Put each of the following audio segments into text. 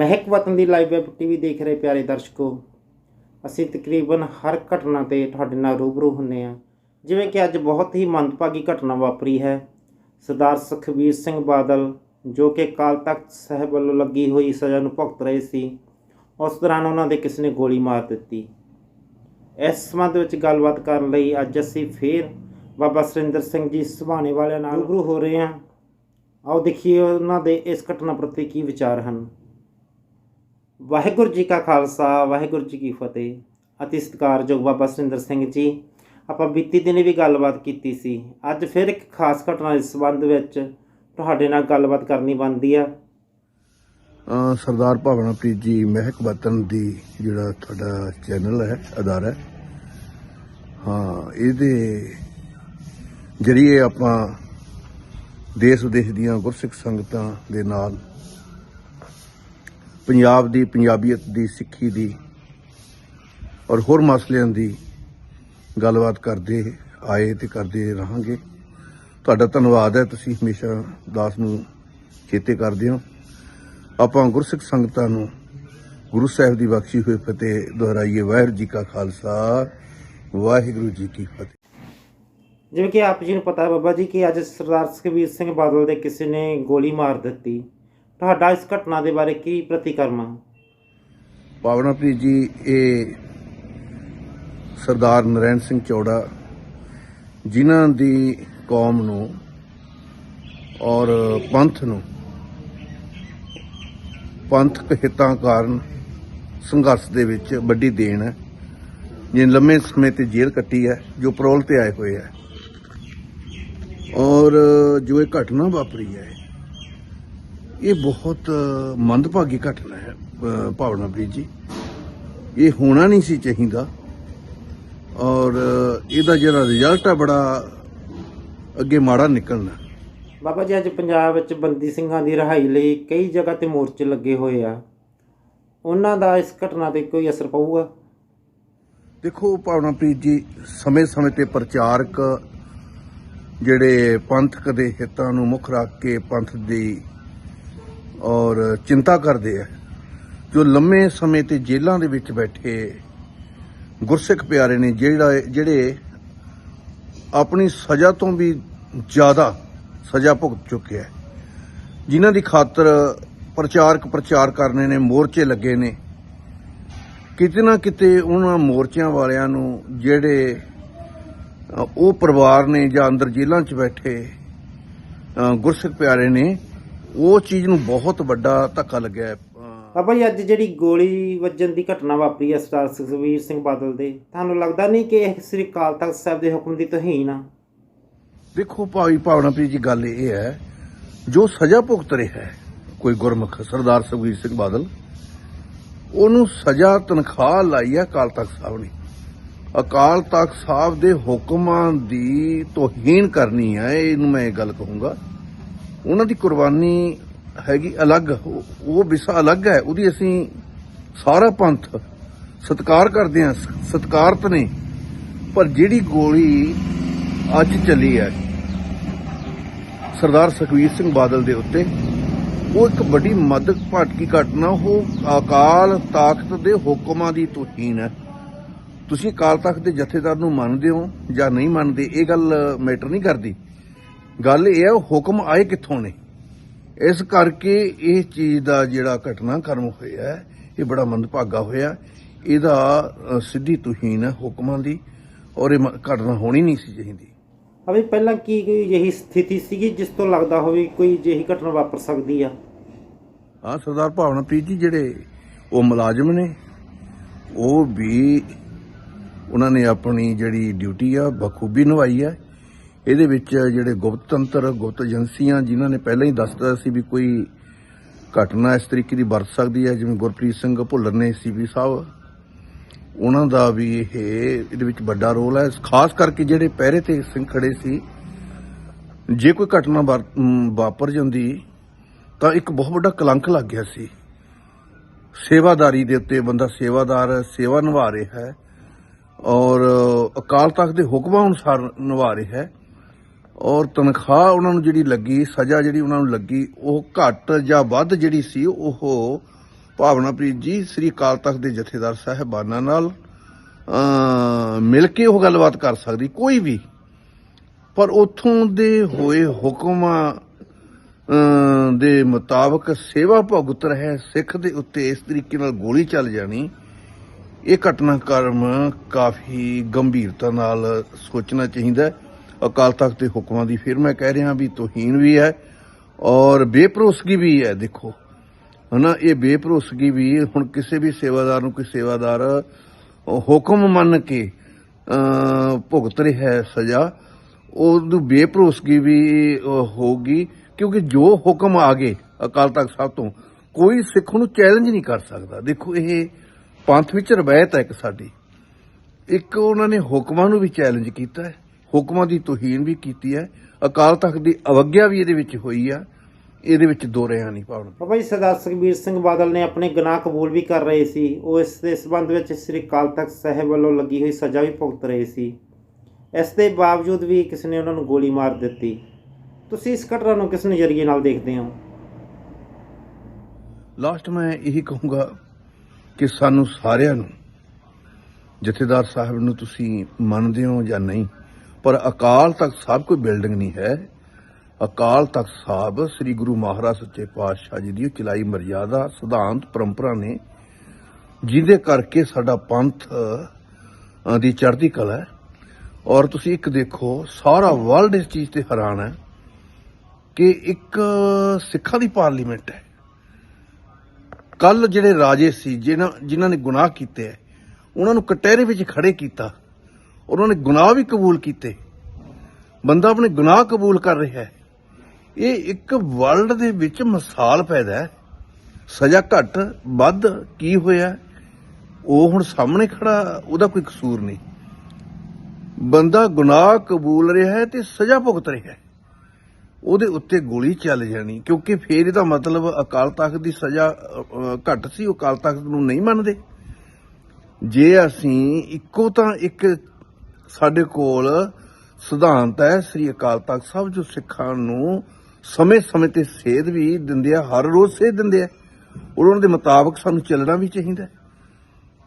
ਮਹਿਕ ਵਤਨ ਦੀ live web TV ਦੇਖ ਰਹੇ ਪਿਆਰੇ ਦਰਸ਼ਕੋ, ਅਸੀਂ ਤਕਰੀਬਨ ਹਰ ਘਟਨਾ ਤੇ ਤੁਹਾਡੇ ਨਾਲ ਰੂਬਰੂ ਹੁੰਨੇ ਆ। ਜਿਵੇਂ ਕਿ ਅੱਜ ਬਹੁਤ ਹੀ ਮੰਦਭਾਗੀ ਘਟਨਾ ਵਾਪਰੀ ਹੈ। ਸਰਦਾਰ ਸੁਖਬੀਰ ਸਿੰਘ ਬਾਦਲ, ਜੋ ਕਿ ਅਕਾਲ ਤਖਤ ਸਾਹਿਬ ਵੱਲੋਂ ਲੱਗੀ ਹੋਈ ਸਜ਼ਾ ਨੂੰ ਭੁਗਤ ਰਹੇ ਸੀ, ਉਸ ਦੌਰਾਨ ਉਹਨਾਂ ਦੇ ਕਿਸੇ ਨੇ ਗੋਲੀ ਮਾਰ ਦਿੱਤੀ। ਇਸ ਸੰਬੰਧ ਵਿੱਚ ਗੱਲਬਾਤ ਕਰਨ ਲਈ ਅੱਜ ਅਸੀਂ ਫੇਰ ਬਾਬਾ ਸੁਰਿੰਦਰ ਸਿੰਘ ਜੀ ਸੁਭਾਣੇ ਵਾਲਿਆਂ ਨਾਲ ਰੂਬਰੂ ਹੋ ਰਹੇ ਹਾਂ ਆਓ ਦੇਖੀਏ ਉਹਨਾਂ ਦੇ ਇਸ ਘਟਨਾ ਪ੍ਰਤੀ ਕੀ ਵਿਚਾਰ ਹਨ। ਵਾਹਿਗੁਰੂ ਜੀ ਕਾ ਖਾਲਸਾ, ਵਾਹਿਗੁਰੂ ਜੀ ਕੀ ਫਤਿਹ। ਅਤੀ ਸਤਿਕਾਰਯੋਗ ਬਾਬਾ ਸੁਰਿੰਦਰ ਸਿੰਘ ਜੀ। ਆਪਾਂ ਬੀਤੀ ਦਿਨੀ ਵੀ ਗੱਲਬਾਤ ਕੀਤੀ ਸੀ। ਅੱਜ ਫਿਰ ਇੱਕ ਖਾਸ ਘਟਨਾ ਇਸ ਸੰਬੰਧ ਵਿੱਚ ਤੁਹਾਡੇ ਨਾਲ ਗੱਲਬਾਤ ਕਰਨੀ ਬਣਦੀ ਆ। ਅਹ ਸਰਦਾਰ ਭਾਵਨਾਪ੍ਰੀਤ ਜੀ ਮਹਿਕ ਵਤਨ ਦੀ ਜਿਹੜਾ ਤੁਹਾਡਾ ਚੈਨਲ ਹੈ, ਅਦਾਰਾ ਹਾਂ। ਇਹਦੇ ਜਰੀਏ ਆਪਾਂ ਦੇਸ਼ ਵਿਦੇਸ਼ ਦੀਆਂ ਗੁਰਸਿੱਖ ਸੰਗਤਾਂ ਦੇ ਨਾਲ ਪੰਜਾਬ ਦੀ ਪੰਜਾਬੀਅਤ ਦੀ, ਸਿੱਖੀ ਦੀ ਔਰ ਹੋਰ ਮਸਲਿਆਂ ਦੀ ਗੱਲਬਾਤ ਕਰਦੇ ਆਏ ਤੇ ਕਰਦੇ ਰਹਾਂਗੇ। ਤੁਹਾਡਾ ਧੰਨਵਾਦ ਹੈ, ਤੁਸੀਂ ਹਮੇਸ਼ਾ ਦਾਸ ਨੂੰ ਚੇਤੇ ਕਰਦੇ ਹੋ। ਆਪਾਂ ਗੁਰਸਿੱਖ ਸੰਗਤਾਂ ਨੂੰ ਗੁਰੂ ਸਾਹਿਬ ਦੀ ਬਖਸ਼ੀ ਹੋਈ ਫਤਿਹ ਦੁਹਰਾਈਏ। ਵਾਹਿਗੁਰੂ ਜੀ ਕਾ ਖਾਲਸਾ, ਵਾਹਿਗੁਰੂ ਜੀ ਕੀ ਫਤਿਹ। ਜਿਵੇਂ ਕਿ ਆਪ ਜੀ ਨੂੰ ਪਤਾ ਹੈ ਬਾਬਾ ਜੀ, ਕਿ ਅੱਜ ਸਰਦਾਰ ਸੁਖਬੀਰ ਸਿੰਘ ਬਾਦਲ ਦੇ ਕਿਸੇ ਨੇ ਗੋਲੀ ਮਾਰ ਦਿੱਤੀ। ਤੁਹਾਡਾ ਇਸ ਘਟਨਾ ਦੇ ਬਾਰੇ ਕੀ ਪ੍ਰਤੀਕਰਮ ਆ? ਪਾਵਨਾਪ੍ਰੀਤ ਜੀ, ਇਹ ਸਰਦਾਰ ਨਰੈਣ ਸਿੰਘ ਚੌੜਾ ਜਿਨ੍ਹਾਂ ਦੀ ਕੌਮ ਨੂੰ ਔਰ ਪੰਥ ਨੂੰ ਪੰਥਕ ਹਿੱਤਾਂ ਕਾਰਨ ਸੰਘਰਸ਼ ਦੇ ਵਿੱਚ ਵੱਡੀ ਦੇਣ ਹੈ। ਜਿਨ ਲੰਮੇ ਸਮੇਂ ਤੇ ਜੇਲ੍ਹ ਕੱਟੀ ਹੈ, ਜੋ ਪਰੋਲ ਤੇ ਆਏ ਹੋਏ ਹੈ। ਔਰ ਜੋ ਇਹ ਘਟਨਾ ਵਾਪਰੀ ਹੈ ਇਹ ਬਹੁਤ ਮੰਦਭਾਗੀ ਘਟਨਾ ਹੈ ਅ, ਭਾਵਨਾਪ੍ਰੀਤ ਜੀ। ਇਹ ਹੋਣਾ ਨਹੀਂ ਸੀ ਚਾਹੀਦਾ। ਔਰ ਇਹਦਾ ਜਿਹੜਾ ਰਿਜ਼ਲਟ ਹੈ ਬੜਾ ਅੱਗੇ ਮਾੜਾ ਨਿਕਲਣਾ। ਬਾਬਾ ਜੀ ਅੱਜ ਪੰਜਾਬ ਵਿੱਚ ਬੰਦੀ ਸਿੰਘਾਂ ਦੀ ਰਿਹਾਈ ਲਈ ਕਈ ਜਗ੍ਹਾ ਤੇ ਮੋਰਚੇ ਲੱਗੇ ਹੋਏ ਆ। ਉਹਨਾਂ ਦਾ ਇਸ ਘਟਨਾ ਤੇ ਕੋਈ ਅਸਰ ਪਊਗਾ? ਦੇਖੋ ਭਾਵਨਾਪ੍ਰੀਤ ਜੀ ਸਮੇਂ-ਸਮੇਂ ਤੇ ਪ੍ਰਚਾਰਕ ਜਿਹੜੇ ਪੰਥਕ ਦੇ ਹਿੱਤਾਂ ਨੂੰ ਮੁੱਖ ਰੱਖ ਕੇ ਪੰਥ ਦੀ ਔਰ ਚਿੰਤਾ ਕਰਦੇ ਆ ਜੋ ਲੰਮੇ ਸਮੇਂ ਤੇ ਜੇਲ੍ਹਾਂ ਦੇ ਵਿੱਚ ਬੈਠੇ ਗੁਰਸਿੱਖ ਪਿਆਰੇ ਨੇ ਜਿਹੜਾ ਜਿਹੜੇ ਆਪਣੀ ਸਜ਼ਾ ਤੋਂ ਵੀ ਜ਼ਿਆਦਾ ਸਜ਼ਾ ਭੁਗਤ ਚੁੱਕਿਆ ਹੈ ਜਿਨ੍ਹਾਂ ਦੀ ਖਾਤਰ ਪ੍ਰਚਾਰਕ ਪ੍ਰਚਾਰ ਕਰਨੇ ਨੇ, ਮੋਰਚੇ ਲੱਗੇ ਨੇ। ਕਿਤੇ ਨਾ ਕਿਤੇ ਉਹਨਾਂ ਮੋਰਚਿਆਂ ਵਾਲਿਆਂ ਨੂੰ ਜਿਹੜੇ ਉਹ ਪਰਿਵਾਰ ਨੇ ਜਾਂ ਅੰਦਰ ਜੇਲ੍ਹਾਂ 'ਚ ਬੈਠੇ ਗੁਰਸਿੱਖ ਪਿਆਰੇ ਨੇ ਉਹ ਚੀਜ਼ ਨੂੰ ਬਹੁਤ ਵੱਡਾ ਧੱਕਾ ਲੱਗਿਆ ਹੈ। ਅ, ਬਾਬਾ ਜੀ ਅੱਜ ਜਿਹੜੀ ਗੋਲੀ ਵੱਜਣ ਦੀ ਘਟਨਾ ਵਾਪਰੀ ਹੈ ਸਰਦਾਰ ਸੁਖਬੀਰ ਸਿੰਘ ਬਾਦਲ ਦੇ ਤੁਹਾਨੂੰ ਲੱਗਦਾ ਨਹੀਂ ਕਿ ਇਹ ਸ੍ਰੀ ਅਕਾਲ ਤਖਤ ਸਾਹਿਬ ਦੇ ਹੁਕਮ ਦੀ ਤੋਹੀਨ ਆ ਦੇਖੋ ਭਾਈ ਭਾਵਨਾਪ੍ਰੀਤ ਜੀ ਗੱਲ ਇਹ ਹੈ ਜੋ ਸਜ਼ਾ ਭੁਗਤ ਰਿਹਾ ਹੈ ਕੋਈ ਗੁਰਮੁਖ ਸਰਦਾਰ ਸੁਖਬੀਰ ਸਿੰਘ ਬਾਦਲ ਉਹਨੂੰ ਸਜ਼ਾ ਤਨਖਾਹ ਲਾਈ ਹੈ ਅਕਾਲ ਤਖਤ ਸਾਹਿਬ ਨੇ। ਅਕਾਲ ਤਖਤ ਸਾਹਿਬ ਦੇ ਹੁਕਮਾਂ ਦੀ ਤੋਹੀਨ ਕਰਨੀ ਹੈ ਇਹਨੂੰ ਮੈਂ ਇਹ ਗੱਲ ਕਹੂੰਗਾ। ਉਹਨਾਂ ਦੀ ਕੁਰਬਾਨੀ ਹੈਗੀ ਅਲੱਗ, ਉਹ ਵਿਸ਼ਾ ਅਲੱਗ ਹੈ। ਉਹਦੀ ਅਸੀਂ ਸਾਰਾ ਪੰਥ ਸਤਿਕਾਰ ਕਰਦੇ ਹਾਂ, ਸਤਿਕਾਰਤ ਨੇ। ਪਰ ਜਿਹੜੀ ਗੋਲੀ ਅੱਜ ਚੱਲੀ ਹੈ, ਸਰਦਾਰ ਸੁਖਬੀਰ ਸਿੰਘ ਬਾਦਲ ਦੇ ਉੱਤੇ, ਉਹ ਇੱਕ ਵੱਡੀ ਮਦਦ ਭਾਟਕੀ ਘਟਨਾ, ਉਹ ਅਕਾਲ ਤਾਕਤ ਦੇ ਹੁਕਮਾਂ ਦੀ ਤੋਹੀਨ ਹੈ। ਤੁਸੀਂ ਅਕਾਲ ਤਖਤ ਦੇ ਜਥੇਦਾਰ ਨੂੰ ਮੰਨਦੇ ਹੋ ਜਾਂ ਨਹੀਂ ਮੰਨਦੇ, ਇਹ ਗੱਲ ਮੈਟਰ ਨਹੀਂ ਕਰਦੀ। ਗੱਲ ਇਹ ਹੈ ਹੁਕਮ ਆਏ ਕਿੱਥੋਂ ਨੇ? ਇਸ ਕਰਕੇ ਇਹ ਚੀਜ਼ ਦਾ ਜਿਹੜਾ ਘਟਨਾ ਕਰਮ ਹੋਇਆ ਹੈ, ਇਹ ਬੜਾ ਮੰਦਭਾਗਾ ਹੋਇਆ। ਇਹਦਾ ਸਿੱਧੀ ਤੋਹੀਨ ਹੈ ਹੁਕਮਾਂ ਦੀ ਔਰ ਇਹ ਘਟਨਾ ਹੋਣੀ ਨਹੀਂ ਸੀ ਚਾਹੀਦੀ। ਅਬੇ ਪਹਿਲਾਂ ਕੀ ਕੋਈ ਅਜਿਹੀ ਸਥਿਤੀ ਸੀਗੀ ਜਿਸ ਤੋਂ ਲੱਗਦਾ ਹੋਵੇ ਕੋਈ ਅਜਿਹੀ ਘਟਨਾ ਵਾਪਰ ਸਕਦੀ ਆ? ਹਾਂ ਸਰਦਾਰ ਭਾਵਨਾਪ੍ਰੀਤ ਜੀ ਜਿਹੜੇ ਉਹ ਮੁਲਾਜ਼ਮ ਨੇ ਉਹ ਵੀ ਉਹਨਾਂ ਨੇ ਆਪਣੀ ਜਿਹੜੀ ਡਿਊਟੀ ਆ ਬਖੂਬੀ ਨਿਭਾਈ ਹੈ ਇਹਦੇ ਵਿੱਚ ਜਿਹੜੇ ਗੁਪਤ ਤੰਤਰ ਗੁਪਤ ਏਜੰਸੀਆਂ ਜਿਨ੍ਹਾਂ ਨੇ ਪਹਿਲਾਂ ਹੀ ਦੱਸਦਾ ਸੀ ਵੀ ਕੋਈ ਘਟਨਾ ਇਸ ਤਰੀਕੇ ਦੀ ਵਰਤ ਸਕਦੀ ਹੈ, ਜਿਵੇਂ ਗੁਰਪ੍ਰੀਤ ਸਿੰਘ ਭੁੱਲਰ ਨੇ ਸੀਪੀ ਸਾਹਿਬ, ਉਹਨਾਂ ਦਾ ਵੀ ਇਹ ਇਹਦੇ ਵਿੱਚ ਵੱਡਾ ਰੋਲ ਹੈ। ਖਾਸ ਕਰਕੇ ਜਿਹੜੇ ਪਹਿਰੇ ਤੇ ਸਿੰਘ ਖੜੇ ਸੀ, ਜੇ ਕੋਈ ਘਟਨਾ ਵਾਰ- ਵਾਪਰ ਜਾਂਦੀ, ਤਾਂ ਇੱਕ ਬਹੁਤ ਵੱਡਾ ਕਲੰਕ ਲੱਗ ਗਿਆ ਸੀ। ਸੇਵਾਦਾਰੀ ਦੇ ਉੱਤੇ ਬੰਦਾ ਸੇਵਾਦਾਰ ਸੇਵਾ ਨਿਭਾ ਰਿਹਾ ਹੈ, ਔਰ ਅਕਾਲ ਤਖਤ ਦੇ ਹੁਕਮਾਂ ਅਨੁਸਾਰ ਨਿਭਾ ਰਿਹਾ ਹੈ। ਔਰ ਤਨਖਾਹ ਉਹਨਾਂ ਨੂੰ ਜਿਹੜੀ ਲੱਗੀ, ਸਜ਼ਾ ਜਿਹੜੀ ਉਹਨਾਂ ਨੂੰ ਲੱਗੀ, ਉਹ ਘੱਟ ਜਾਂ ਵੱਧ ਜਿਹੜੀ ਸੀ, ਉਹ ਭਾਵਨਾਪ੍ਰੀਤ ਜੀ, ਸ੍ਰੀ ਅਕਾਲ ਤਖਤ ਦੇ ਜਥੇਦਾਰ ਸਾਹਿਬਾਨਾਂ ਨਾਲ ਮਿਲ ਕੇ ਉਹ ਗੱਲਬਾਤ ਕਰ ਸਕਦੀ, ਕੋਈ ਵੀ। ਪਰ ਉਥੋਂ ਦੇ ਹੋਏ ਹੁਕਮਾਂ ਦੇ ਮੁਤਾਬਕ ਸੇਵਾ ਭੁਗਤ ਰਿਹਾ ਸਿੱਖ ਦੇ ਉੱਤੇ ਇਸ ਤਰੀਕੇ ਨਾਲ ਗੋਲੀ ਚੱਲ ਜਾਣੀ, ਇਹ ਘਟਨਾਕ੍ਰਮ ਕਾਫੀ ਗੰਭੀਰਤਾ ਨਾਲ ਸੋਚਣਾ ਚਾਹੀਦਾ ਹੈ। ਅਕਾਲ ਤਖਤ ਦੇ ਹੁਕਮਾਂ ਦੀ ਫਿਰ ਮੈਂ ਕਹਿ ਰਿਹਾ ਵੀ ਤੋਹੀਨ ਵੀ ਹੈ ਔਰ ਬੇਪਰੋਸਗੀ ਵੀ ਹੈ ਦੇਖੋ। ਹਨਾ ਇਹ ਬੇਪਰੋਸਗੀ ਵੀ ਹੁਣ ਕਿਸੇ ਵੀ ਸੇਵਾਦਾਰ ਨੂੰ ਕੋਈ ਸੇਵਾਦਾਰ ਹੁਕਮ ਮੰਨ ਕੇ ਭੁਗਤ ਰਿਹਾ ਹੈ ਸਜ਼ਾ ਉਹਨੂੰ ਬੇਪਰੋਸਗੀ ਵੀ ਅਹ, ਹੋਊਗੀ ਕਿਉਂਕਿ ਜੋ ਹੁਕਮ ਆ ਗਏ ਅਕਾਲ ਤਖਤ ਸਾਹਿਬ ਤੋਂ ਕੋਈ ਸਿੱਖ ਨੂੰ ਚੈਲੰਜ ਨਹੀਂ ਕਰ ਸਕਦਾ। ਦੇਖੋ ਇਹ ਪੰਥ ਵਿੱਚ ਰਵਾਇਤ ਹੈ ਇੱਕ ਸਾਡੀ। ਇੱਕ ਉਹਨਾਂ ਨੇ ਹੁਕਮਾਂ ਨੂੰ ਵੀ ਚੈਲੰਜ ਕੀਤਾ ਹੈ। ਹੁਕਮਾਂ ਦੀ ਤੋਹੀਨ ਵੀ ਕੀਤੀ ਹੈ ਅਕਾਲ ਤਖਤ ਦੀ ਅਵਗਿਆ ਵੀ ਇਹਦੇ ਵਿੱਚ ਹੋਈ ਆ ਇਹਦੇ ਵਿੱਚ ਦੋ ਰਿਆਂ ਨਹੀਂ ਪਾਉਣ ਬਾਬਾ ਜੀ ਸਰਦਾਰ ਸੁਖਬੀਰ ਸਿੰਘ ਬਾਦਲ ਨੇ ਆਪਣੇ ਗੁਨਾਹ ਕਬੂਲ ਵੀ ਕਰ ਰਹੇ ਸੀ ਉਹ ਇਸ ਦੇ ਸਬੰਧ ਵਿੱਚ ਸ੍ਰੀ ਅਕਾਲ ਤਖਤ ਸਾਹਿਬ ਵੱਲੋਂ ਲੱਗੀ ਹੋਈ ਸਜ਼ਾ ਵੀ ਭੁਗਤ ਰਹੇ ਸੀ। ਇਸ ਦੇ ਬਾਵਜੂਦ ਵੀ ਕਿਸ ਨੇ ਉਹਨਾਂ ਨੂੰ ਗੋਲੀ ਮਾਰ ਦਿੱਤੀ। ਤੁਸੀਂ ਇਸ ਘਟਨਾ ਨੂੰ ਕਿਸ ਨਜ਼ਰੀਏ ਨਾਲ ਦੇਖਦੇ ਹੋ? ਲਾਸਟ ਮੈਂ ਇਹੀ ਕਹੂੰਗਾ ਕਿ ਸਾਨੂੰ ਸਾਰਿਆਂ ਨੂੰ ਜਥੇਦਾਰ ਸਾਹਿਬ ਨੂੰ ਤੁਸੀਂ ਮੰਨਦੇ ਹੋ ਜਾਂ ਨਹੀਂ ਪਰ ਅਕਾਲ ਤਖਤ ਸਾਹਿਬ ਕੋਈ ਬਿਲਡਿੰਗ ਨਹੀਂ ਹੈ। ਅਕਾਲ ਤਖਤ ਸਾਹਿਬ ਸ੍ਰੀ ਗੁਰੂ ਮਹਾਰਾਜ ਸੱਚੇ ਪਾਤਸ਼ਾਹ ਜੀ ਦੀ ਚਲਾਈ ਮਰਜ਼ਾਦਾ ਸਿਧਾਂਤ, ਪਰੰਪਰਾ ਨੇ, ਜਿਹਦੇ ਕਰਕੇ ਸਾਡਾ ਪੰਥ ਦੀ ਚੜ੍ਹਦੀ ਕਲਾ ਹੈ। ਔਰ ਤੁਸੀਂ ਇੱਕ ਦੇਖੋ, ਸਾਰਾ ਵਰਲਡ ਇਸ ਚੀਜ਼ ਤੇ ਹੈਰਾਨ ਹੈ ਕਿ ਇੱਕ ਸਿੱਖਾਂ ਦੀ ਪਾਰਲੀਮੈਂਟ ਹੈ। ਕੱਲ ਜਿਹੜੇ ਰਾਜੇ ਸੀ, ਜਿਨ੍ਹਾਂ ਜਿਨ੍ਹਾਂ ਨੇ ਗੁਨਾਹ ਕੀਤੇ ਉਹਨਾਂ ਨੂੰ ਕਟਹਿਰੇ ਵਿੱਚ ਖੜੇ ਕੀਤਾ। ਉਹਨਾਂ ਨੇ ਗੁਨਾਹ ਵੀ ਕਬੂਲ ਕੀਤੇ। ਬੰਦਾ ਆਪਣੇ ਗੁਨਾਹ ਕਬੂਲ ਕਰ ਰਿਹਾ ਹੈ। ਇਹ ਇੱਕ ਵਰਲਡ ਦੇ ਵਿੱਚ ਮਿਸਾਲ ਪੈਦਾ ਹੈ। ਸਜ਼ਾ ਘੱਟ, ਵੱਧ ਕੀ ਹੋਇਆ, ਉਹ ਹੁਣ ਸਾਹਮਣੇ ਖੜਾ, ਉਹਦਾ ਕੋਈ ਕਸੂਰ ਨਹੀਂ। ਬੰਦਾ ਗੁਨਾਹ ਕਬੂਲ ਰਿਹਾ ਹੈ ਤੇ ਸਜ਼ਾ ਭੁਗਤ ਰਿਹਾ ਹੈ। ਉਹਦੇ ਉੱਤੇ ਗੋਲੀ ਚੱਲ ਜਾਣੀ, ਕਿਉਂਕਿ ਫੇਰ ਇਹਦਾ ਮਤਲਬ ਅਕਾਲ ਤਖਤ ਦੀ ਸਜ਼ਾ ਘੱਟ ਸੀ, ਉਹ ਅਕਾਲ ਤਖਤ ਨੂੰ ਨਹੀਂ ਮੰਨਦੇ। ਜੇ ਅਸੀਂ ਇੱਕੋ ਤਾਂ ਇੱਕ ਸਾਡੇ ਕੋਲ ਸਿਧਾਂਤ ਹੈ, ਸ੍ਰੀ ਅਕਾਲ ਤਖਤ ਸਾਹਿਬ, ਜੋ ਸਿੱਖਾਂ ਨੂੰ ਸਮੇਂ-ਸਮੇਂ ਤੇ ਸੇਧ ਵੀ ਦਿੰਦੇ ਆ, ਹਰ ਰੋਜ਼ ਸੇਧ ਦਿੰਦੇ ਆ। ਔਰ ਉਹਨਾਂ ਦੇ ਮੁਤਾਬਕ ਸਾਨੂੰ ਚੱਲਣਾ ਵੀ ਚਾਹੀਦਾ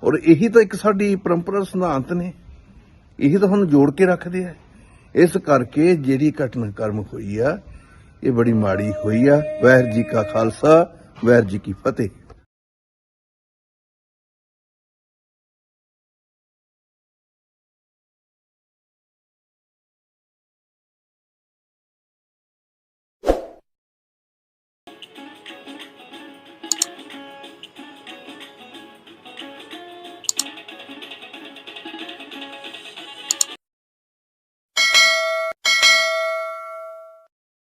ਔਰ ਇਹੀ ਤਾਂ ਇੱਕ ਸਾਡੀ ਪਰੰਪਰਾ, ਸਿਧਾਂਤ ਨੇ। ਇਹੀ ਤਾਂ ਸਾਨੂੰ ਜੋੜ ਕੇ ਰੱਖਦੇ ਆ। ਇਸ ਕਰਕੇ ਜਿਹੜੀ ਘਟਨਾ ਕਰਮ ਹੋਈ ਆ, ਇਹ ਬੜੀ ਮਾੜੀ ਹੋਈ ਆ। ਵਾਹਿਗੁਰੂ ਜੀ ਕਾ ਖਾਲਸਾ, ਵਾਹਿਗੁਰੂ ਜੀ ਕੀ ਫਤਿਹ।